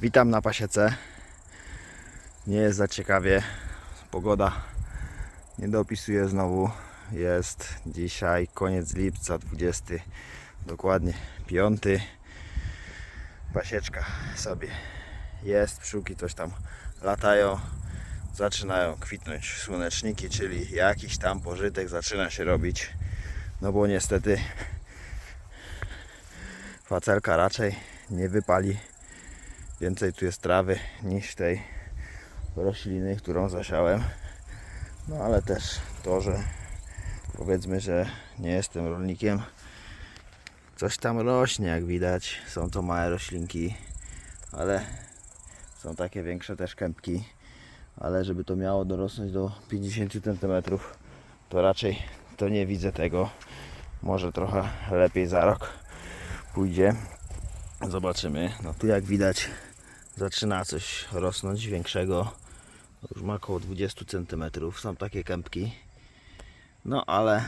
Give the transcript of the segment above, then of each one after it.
Witam na pasiece. Nie jest za ciekawie. Pogoda nie dopisuje znowu. Jest dzisiaj koniec lipca, 20, dokładnie 5. Pasieczka sobie jest, pszczółki coś tam latają. Zaczynają kwitnąć słoneczniki, czyli jakiś tam pożytek zaczyna się robić. No bo niestety facelka raczej nie wypali więcej tu jest trawy niż tej rośliny, którą zasiałem. No ale też to, że powiedzmy, że nie jestem rolnikiem, coś tam rośnie jak widać. Są to małe roślinki, ale są takie większe też kępki. Ale żeby to miało dorosnąć do 50 cm, to raczej to nie widzę tego. Może trochę lepiej za rok pójdzie. Zobaczymy. No tu jak widać zaczyna coś rosnąć większego. Już ma około 20 cm. Są takie kępki. No ale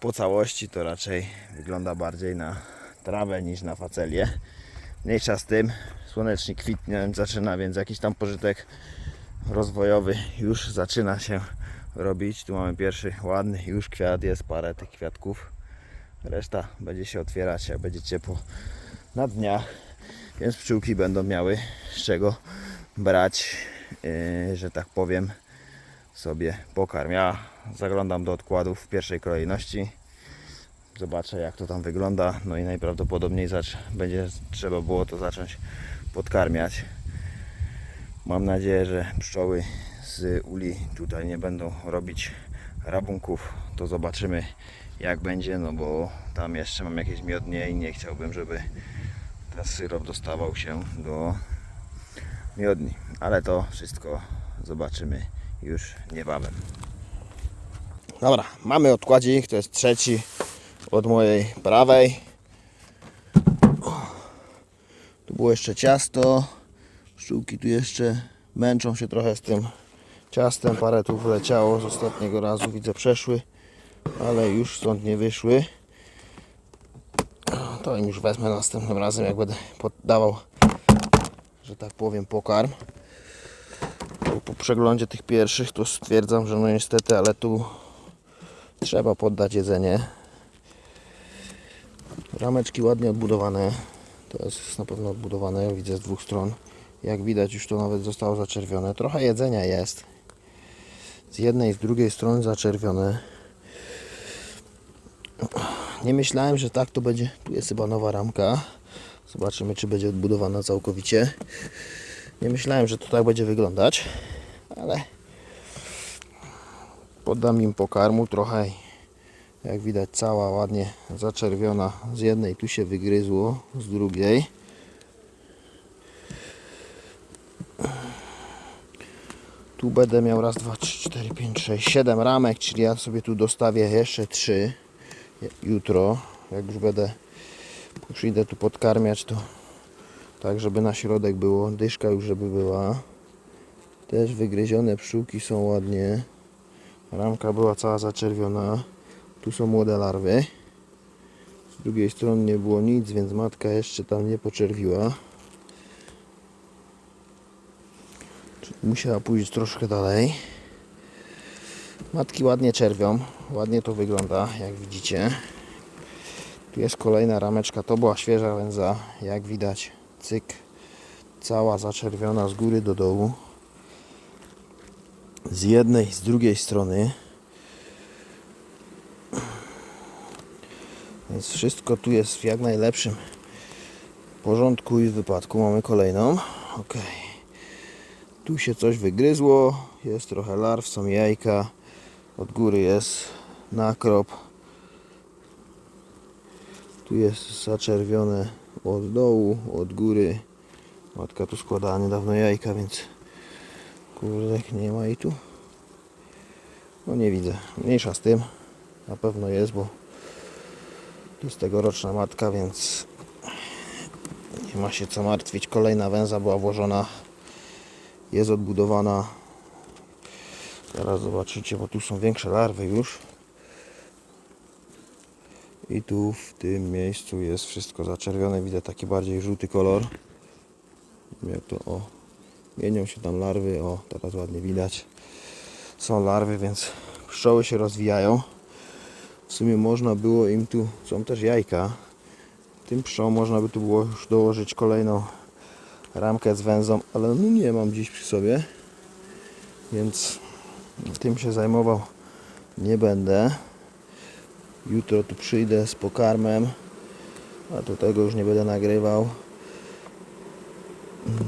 po całości to raczej wygląda bardziej na trawę niż na facelię. Mniejsza z tym. Słonecznik kwitnie zaczyna, więc jakiś tam pożytek rozwojowy już zaczyna się robić. Tu mamy pierwszy ładny już kwiat, jest parę tych kwiatków. Reszta będzie się otwierać, jak będzie ciepło na dniach, więc pszczółki będą miały z czego brać, yy, że tak powiem, sobie pokarm. Ja zaglądam do odkładów w pierwszej kolejności. Zobaczę jak to tam wygląda. No i najprawdopodobniej będzie trzeba było to zacząć podkarmiać. Mam nadzieję, że pszczoły z uli tutaj nie będą robić rabunków. To zobaczymy jak będzie, no bo tam jeszcze mam jakieś miodnie i nie chciałbym, żeby ten syrop dostawał się do miodni. Ale to wszystko zobaczymy już niebawem. Dobra, mamy odkładzik, to jest trzeci od mojej prawej. Tu było jeszcze ciasto. Pszczółki tu jeszcze męczą się trochę z tym ciastem. Parę tu wleciało z ostatniego razu, widzę przeszły, ale już stąd nie wyszły. To już wezmę następnym razem, jak będę poddawał, że tak powiem, pokarm. Po przeglądzie tych pierwszych to stwierdzam, że no niestety, ale tu trzeba poddać jedzenie. Rameczki ładnie odbudowane. To jest na pewno odbudowane, widzę z dwóch stron. Jak widać już to nawet zostało zaczerwione. Trochę jedzenia jest. Z jednej i z drugiej strony zaczerwione. Nie myślałem, że tak to będzie. Tu jest chyba nowa ramka. Zobaczymy, czy będzie odbudowana całkowicie. Nie myślałem, że to tak będzie wyglądać, ale poddam im pokarmu trochę. Jak widać, cała ładnie zaczerwiona. Z jednej tu się wygryzło, z drugiej. Tu będę miał raz, dwa, trzy, cztery, pięć, sześć, siedem ramek, czyli ja sobie tu dostawię jeszcze trzy jutro, jak już będę przyjdę tu podkarmiać, to tak, żeby na środek było, dyszka już żeby była. Też wygryzione pszczółki są ładnie. Ramka była cała zaczerwiona. Tu są młode larwy. Z drugiej strony nie było nic, więc matka jeszcze tam nie poczerwiła. Musiała pójść troszkę dalej. Matki ładnie czerwią. Ładnie to wygląda, jak widzicie. Tu jest kolejna rameczka. To była świeża wędza. Jak widać, cyk. Cała zaczerwiona z góry do dołu. Z jednej, z drugiej strony. Więc wszystko tu jest w jak najlepszym porządku i wypadku. Mamy kolejną. Ok. Tu się coś wygryzło. Jest trochę larw, są jajka. Od góry jest nakrop. Tu jest zaczerwione od dołu, od góry. Matka tu składała niedawno jajka, więc kurde, nie ma i tu. No nie widzę. Mniejsza z tym. Na pewno jest, bo to jest tegoroczna matka, więc nie ma się co martwić. Kolejna węza była włożona. Jest odbudowana. Teraz zobaczycie, bo tu są większe larwy już. I tu w tym miejscu jest wszystko zaczerwione. Widzę taki bardziej żółty kolor. Jak to o. Mienią się tam larwy, o teraz ładnie widać. Są larwy, więc pszczoły się rozwijają. W sumie można było im tu, są też jajka. Tym pszczołom można by tu było już dołożyć kolejną ramkę z węzą, ale no nie mam dziś przy sobie. Więc tym się zajmował nie będę. Jutro tu przyjdę z pokarmem, a do tego już nie będę nagrywał.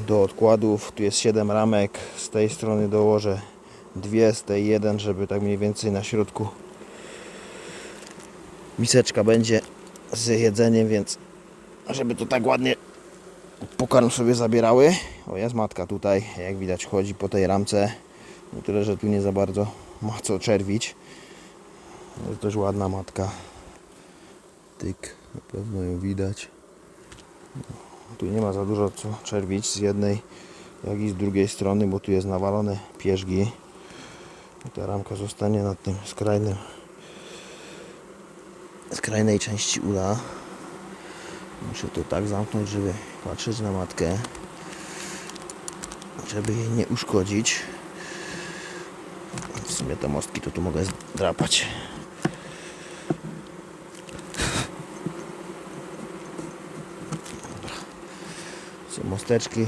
Do odkładów tu jest 7 ramek, z tej strony dołożę dwie, z tej jeden, żeby tak mniej więcej na środku miseczka będzie z jedzeniem, więc żeby to tak ładnie pokarm sobie zabierały. O, jest matka tutaj, jak widać chodzi po tej ramce. No tyle, że tu nie za bardzo ma co czerwić. Jest też ładna matka. Tyk, na pewno ją widać. Tu nie ma za dużo co czerwić z jednej, jak i z drugiej strony, bo tu jest nawalone pierzgi. Ta ramka zostanie na tym skrajnym skrajnej części ula. Muszę to tak zamknąć, żeby patrzeć na matkę, żeby jej nie uszkodzić. Sumie te mostki to tu mogę zdrapać. Są mosteczki,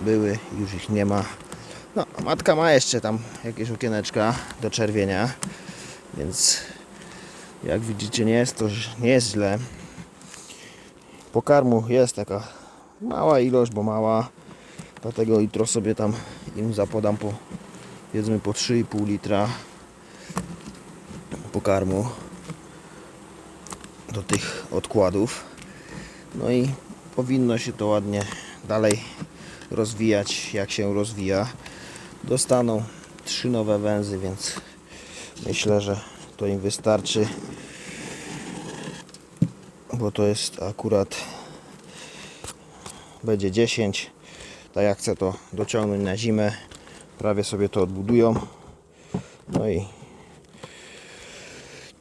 były, już ich nie ma. No, matka ma jeszcze tam jakieś okieneczka do czerwienia, więc jak widzicie nie jest to nie jest źle. Pokarmu jest taka mała ilość, bo mała. Dlatego jutro sobie tam im zapodam po jedzmy po 3,5 litra pokarmu do tych odkładów. No i powinno się to ładnie dalej rozwijać, jak się rozwija. Dostaną trzy nowe węzy, więc myślę, że to im wystarczy. Bo to jest akurat będzie 10. Tak jak chcę to dociągnąć na zimę, prawie sobie to odbudują. No i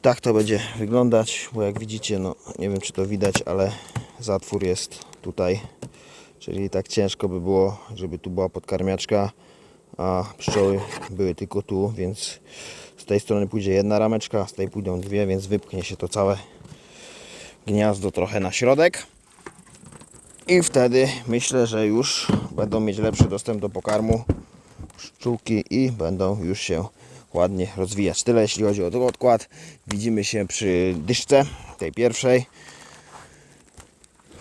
tak to będzie wyglądać, bo jak widzicie, no nie wiem czy to widać, ale zatwór jest tutaj. Czyli tak ciężko by było, żeby tu była podkarmiaczka, a pszczoły były tylko tu, więc z tej strony pójdzie jedna rameczka, z tej pójdą dwie, więc wypchnie się to całe gniazdo trochę na środek. I wtedy myślę, że już będą mieć lepszy dostęp do pokarmu pszczółki i będą już się ładnie rozwijać. Tyle jeśli chodzi o odkład. Widzimy się przy dyszce, tej pierwszej,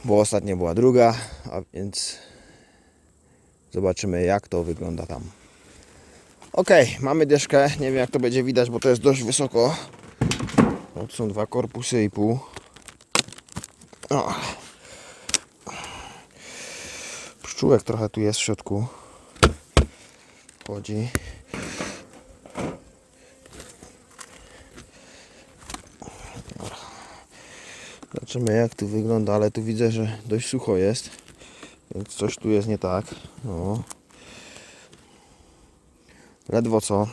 bo ostatnio była druga, a więc zobaczymy jak to wygląda tam. Ok, mamy dyszkę. Nie wiem jak to będzie widać, bo to jest dość wysoko. To są dwa korpusy i pół. O. Pszczółek trochę tu jest w środku. Chodzi. Dobra. Zobaczymy jak tu wygląda, ale tu widzę, że dość sucho jest. Więc coś tu jest nie tak. No. Ledwo co.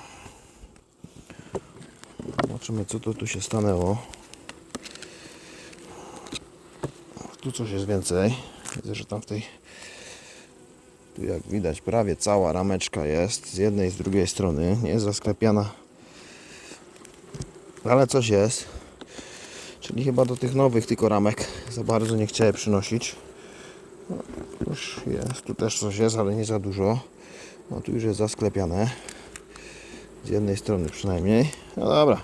Zobaczymy co to tu się stanęło. Tu coś jest więcej. Widzę, że tam w tej tu jak widać prawie cała rameczka jest z jednej i z drugiej strony. Nie jest zasklepiana. Ale coś jest. Czyli chyba do tych nowych tylko ramek za bardzo nie chciałem przynosić. No, już jest. Tu też coś jest, ale nie za dużo. No tu już jest zasklepiane. Z jednej strony przynajmniej. No dobra.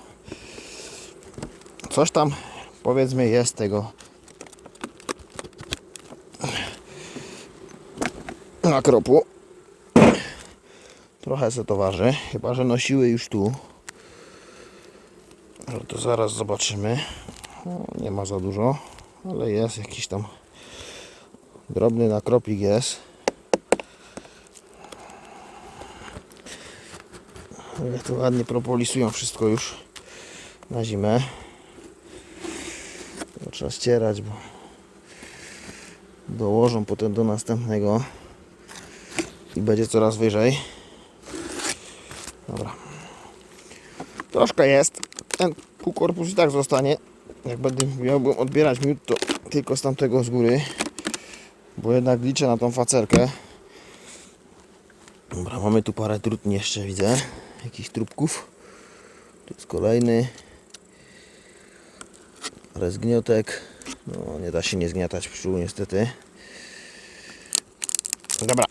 Coś tam powiedzmy jest tego nakropu. Trochę se to waży, chyba że nosiły już tu. Ale to zaraz zobaczymy. No, nie ma za dużo, ale jest jakiś tam drobny nakropik jest. Ale tu ładnie propolisują wszystko już na zimę. To trzeba ścierać, bo dołożą potem do następnego i będzie coraz wyżej. Dobra. Troszkę jest. Ten półkorpus i tak zostanie. Jak będę miałbym odbierać miód, to tylko z tamtego z góry. Bo jednak liczę na tą facerkę. Dobra, mamy tu parę trutni jeszcze widzę. Jakichś trupków. Tu jest kolejny. Parę zgniotek. No, nie da się nie zgniatać pszczół niestety. Dobra.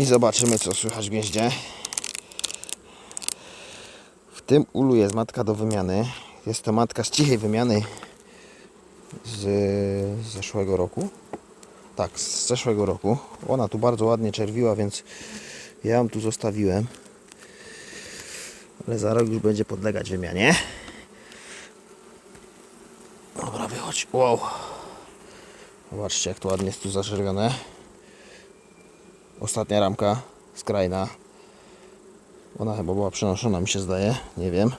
I zobaczymy co słychać w gnieździe. W tym ulu jest matka do wymiany. Jest to matka z cichej wymiany z zeszłego roku. Tak, z zeszłego roku. Ona tu bardzo ładnie czerwiła, więc ja ją tu zostawiłem. Ale za rok już będzie podlegać wymianie. Dobra, wychodź. Wow. Zobaczcie, jak to ładnie jest tu zaczerwione. Ostatnia ramka, skrajna. Ona chyba była przenoszona, mi się zdaje. Nie wiem.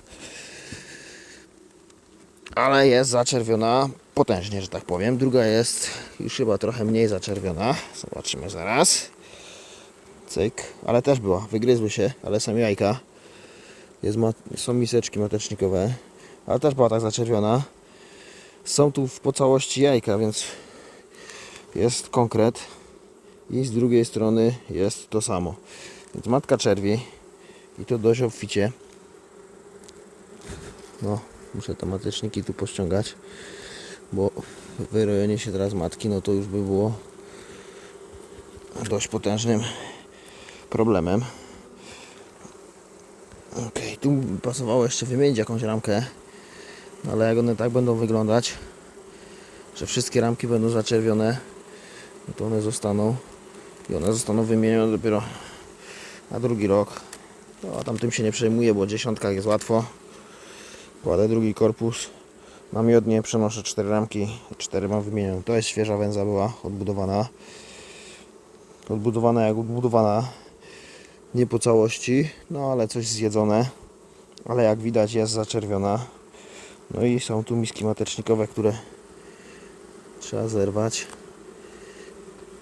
Ale jest zaczerwiona potężnie, że tak powiem. Druga jest już chyba trochę mniej zaczerwiona. Zobaczymy zaraz. Cyk. Ale też była. Wygryzły się, ale są jajka. Jest są miseczki matecznikowe. Ale też była tak zaczerwiona. Są tu w, po całości jajka, więc jest konkret. I z drugiej strony jest to samo. Więc matka czerwi. I to dość obficie. No, muszę te mateczniki tu pościągać. Bo wyrojenie się teraz matki, no to już by było dość potężnym problemem. Okej, tu pasowało jeszcze wymienić jakąś ramkę. No ale jak one tak będą wyglądać, że wszystkie ramki będą zaczerwione, no to one zostaną i one zostaną wymienione dopiero na drugi rok. No, a tam tym się nie przejmuję, bo w dziesiątkach jest łatwo. Kładę drugi korpus. Na miodnie przenoszę cztery ramki, cztery mam wymienione. To jest świeża węza była odbudowana. Odbudowana jak odbudowana. Nie po całości, no ale coś zjedzone. Ale jak widać jest zaczerwiona. No i są tu miski matecznikowe, które trzeba zerwać.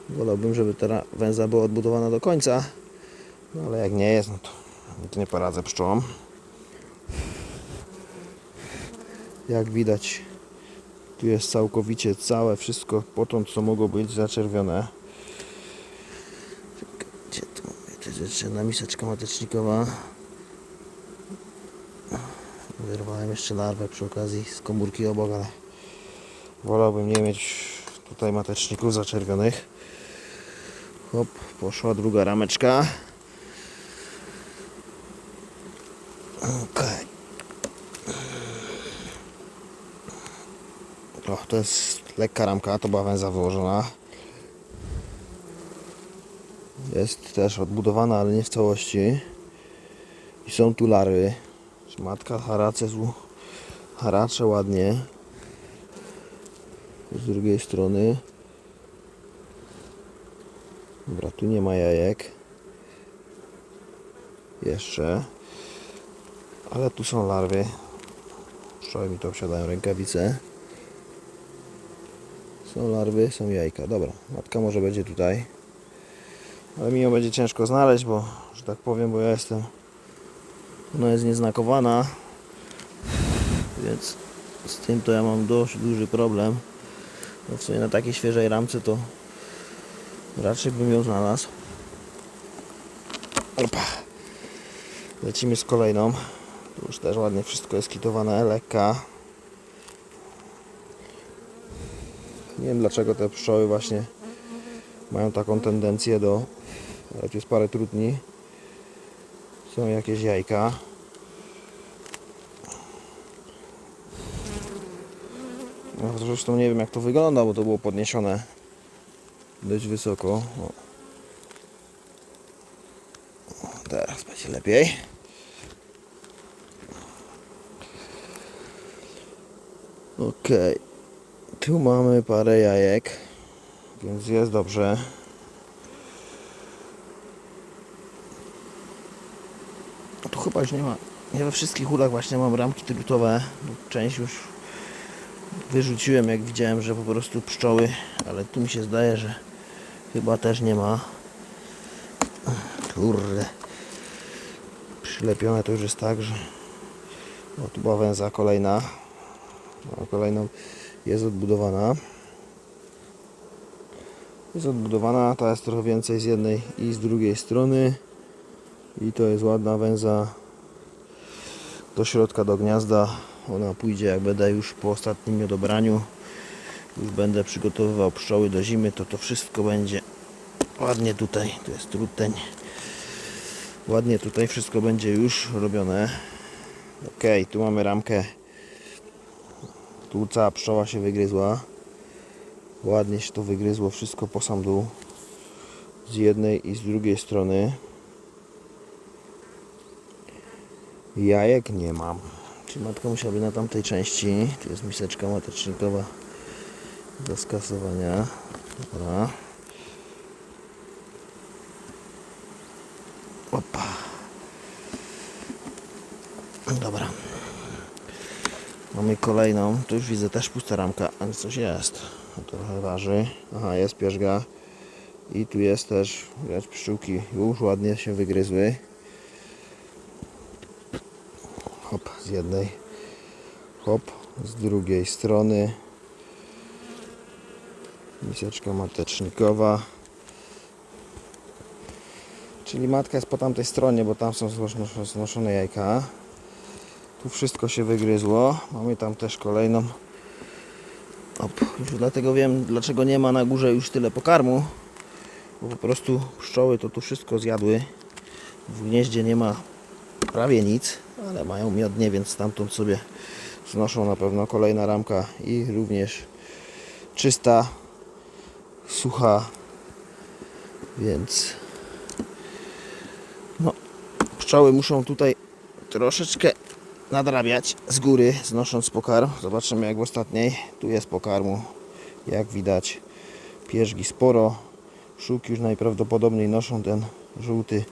Wolałbym, żeby ta węza była odbudowana do końca. No ale jak nie jest, no to, to nie poradzę pszczołom. Jak widać, tu jest całkowicie całe wszystko potąd, co mogło być zaczerwione. Gdzie tu jest jeszcze jedna miseczka matecznikowa. Wyrwałem jeszcze larwę przy okazji z komórki obok, ale wolałbym nie mieć tutaj mateczników zaczerwionych. Hop, poszła druga rameczka. Okej. O, to jest lekka ramka, to była węza wyłożona. Jest też odbudowana, ale nie w całości. I są tu larwy. Matka harace złu. Haracze ładnie. Z drugiej strony. Dobra, tu nie ma jajek. Jeszcze. Ale tu są larwy. Pszczoły mi to wsiadają rękawice. Są larwy, są jajka. Dobra, matka może będzie tutaj. Ale mi ją będzie ciężko znaleźć, bo, że tak powiem, bo ja jestem. Ona jest nieznakowana. Więc z tym to ja mam dość duży problem. Bo w sumie na takiej świeżej ramce to raczej bym ją znalazł. Opa. Lecimy z kolejną. Tu już też ładnie wszystko jest kitowane, lekka. Nie wiem dlaczego te pszczoły właśnie mają taką tendencję do... Ale tu jest parę trudni. Są jakieś jajka. No, zresztą nie wiem jak to wygląda, bo to było podniesione dość wysoko. O. Teraz będzie lepiej. Okej. Tu mamy parę jajek, więc jest dobrze. Tu chyba już nie ma. Nie we wszystkich ulach właśnie mam ramki drutowe. Część już wyrzuciłem, jak widziałem, że po prostu pszczoły, ale tu mi się zdaje, że chyba też nie ma. Kurde. Przylepione to już jest tak, że. O, tu była węza kolejna. A kolejną jest odbudowana. Jest odbudowana, ta jest trochę więcej z jednej i z drugiej strony. I to jest ładna węza do środka do gniazda. Ona pójdzie jak będę już po ostatnim miodobraniu. Już będę przygotowywał pszczoły do zimy, to to wszystko będzie ładnie tutaj. To jest truteń. Ładnie tutaj wszystko będzie już robione. Ok, tu mamy ramkę. Tu cała pszczoła się wygryzła. Ładnie się to wygryzło wszystko po sam dół. Z jednej i z drugiej strony. Jajek nie mam. Czyli matka musiałaby na tamtej części. Tu jest miseczka matecznikowa do skasowania. Dobra. Opa. Dobra. Mamy kolejną. Tu już widzę też pusta ramka, ale coś jest. Trochę waży. Aha, jest pierzga. I tu jest też, widać pszczółki już ładnie się wygryzły. Hop, z jednej. Hop, z drugiej strony. Miseczka matecznikowa. Czyli matka jest po tamtej stronie, bo tam są znoszone- jajka. Tu wszystko się wygryzło. Mamy tam też kolejną. Op, już dlatego wiem, dlaczego nie ma na górze już tyle pokarmu. Bo po prostu pszczoły to tu wszystko zjadły. W gnieździe nie ma prawie nic, ale mają miodnie, więc stamtąd sobie znoszą na pewno kolejna ramka i również czysta, sucha, więc no, pszczoły muszą tutaj troszeczkę nadrabiać z góry, znosząc pokarm. Zobaczymy jak w ostatniej. Tu jest pokarmu, jak widać, pierzgi sporo. Szuki już najprawdopodobniej noszą ten żółty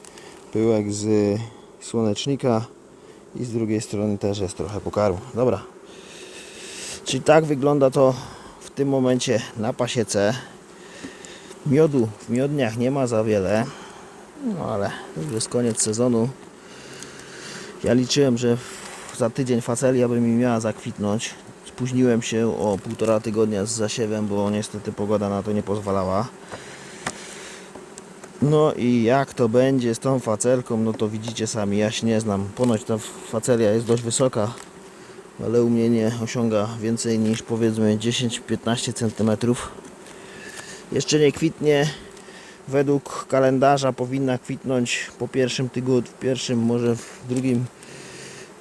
pyłek z słonecznika i z drugiej strony też jest trochę pokarmu. Dobra. Czyli tak wygląda to w tym momencie na pasiece. Miodu w miodniach nie ma za wiele. No ale już jest koniec sezonu. Ja liczyłem, że za tydzień facelia by mi miała zakwitnąć. Spóźniłem się o półtora tygodnia z zasiewem, bo niestety pogoda na to nie pozwalała. No i jak to będzie z tą facelką, no to widzicie sami, ja się nie znam. Ponoć ta facelia jest dość wysoka, ale u mnie nie osiąga więcej niż powiedzmy 10-15 cm. Jeszcze nie kwitnie. Według kalendarza powinna kwitnąć po pierwszym tygodniu, w pierwszym, może w drugim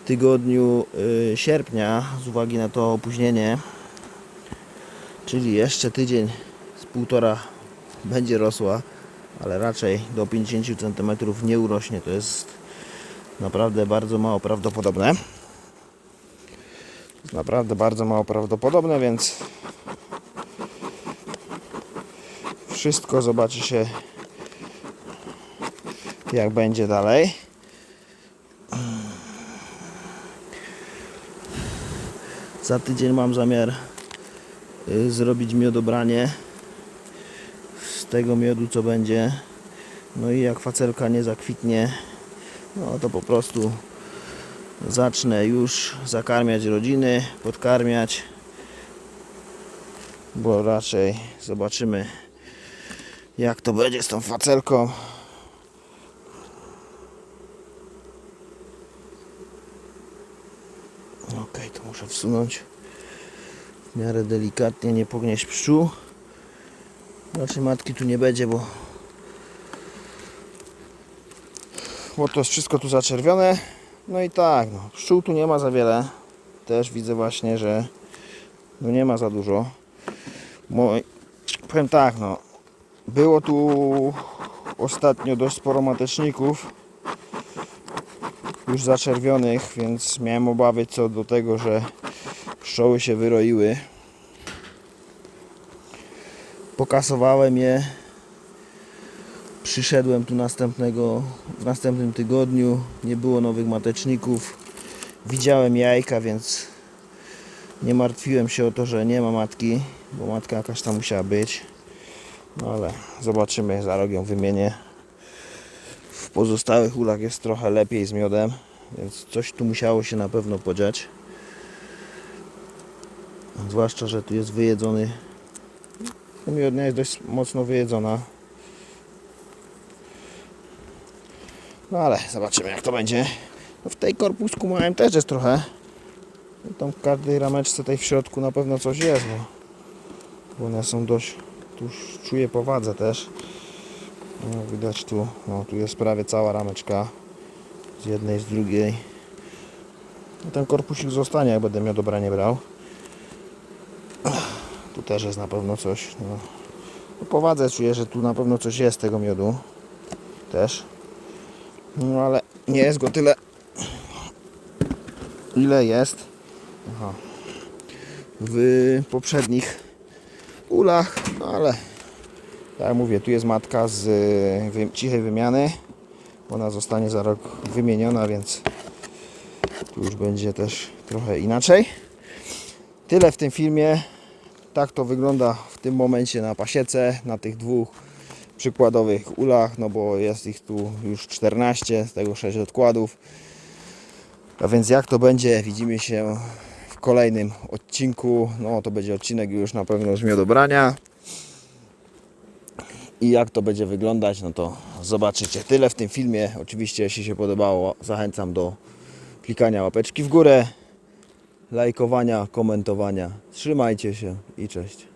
tygodniu y, sierpnia z uwagi na to opóźnienie. Czyli jeszcze tydzień z półtora będzie rosła, ale raczej do 50 cm nie urośnie. To jest naprawdę bardzo mało prawdopodobne. Naprawdę bardzo mało prawdopodobne, więc wszystko zobaczy się jak będzie dalej. Za tydzień mam zamiar y, zrobić miodobranie z tego miodu co będzie. No i jak facelka nie zakwitnie, no to po prostu zacznę już zakarmiać rodziny, podkarmiać, bo raczej zobaczymy jak to będzie z tą facelką. Ok, to muszę wsunąć w miarę delikatnie, nie pognieść pszczół. Raczej matki tu nie będzie, bo bo to jest wszystko tu zaczerwione. No i tak, no, pszczół tu nie ma za wiele. Też widzę właśnie, że no nie ma za dużo. Bo, powiem tak, no, było tu ostatnio dość sporo mateczników już zaczerwionych, więc miałem obawy co do tego, że pszczoły się wyroiły. Pokasowałem je. Przyszedłem tu następnego, w następnym tygodniu. Nie było nowych mateczników. Widziałem jajka, więc nie martwiłem się o to, że nie ma matki, bo matka jakaś tam musiała być. No ale zobaczymy, za rok ją wymienię. W pozostałych ulach jest trochę lepiej z miodem, więc coś tu musiało się na pewno podziać. Zwłaszcza, że tu jest wyjedzony. No, Miodnia jest dość mocno wyjedzona. No ale zobaczymy jak to będzie. No w tej korpusku małym też jest trochę. Tam w każdej rameczce tej w środku na pewno coś jest, bo one są dość, tu już czuję powadze też. No, widać tu, no tu jest prawie cała rameczka. Z jednej, z drugiej. No, ten korpusik zostanie, jak będę miał dobranie brał. Tu też jest na pewno coś. No. No, powadze czuję, że tu na pewno coś jest tego miodu. Też. No ale nie jest go tyle, ile jest Aha. w poprzednich ulach, no ale tak jak mówię, tu jest matka z cichej wymiany. Ona zostanie za rok wymieniona, więc tu już będzie też trochę inaczej. Tyle w tym filmie. Tak to wygląda w tym momencie na pasiece, na tych dwóch przykładowych ulach, no bo jest ich tu już 14, z tego 6 odkładów. A więc jak to będzie, widzimy się kolejnym odcinku. No to będzie odcinek już na pewno z miodobrania. I jak to będzie wyglądać, no to zobaczycie. Tyle w tym filmie. Oczywiście, jeśli się podobało, zachęcam do klikania łapeczki w górę, lajkowania, komentowania. Trzymajcie się i cześć.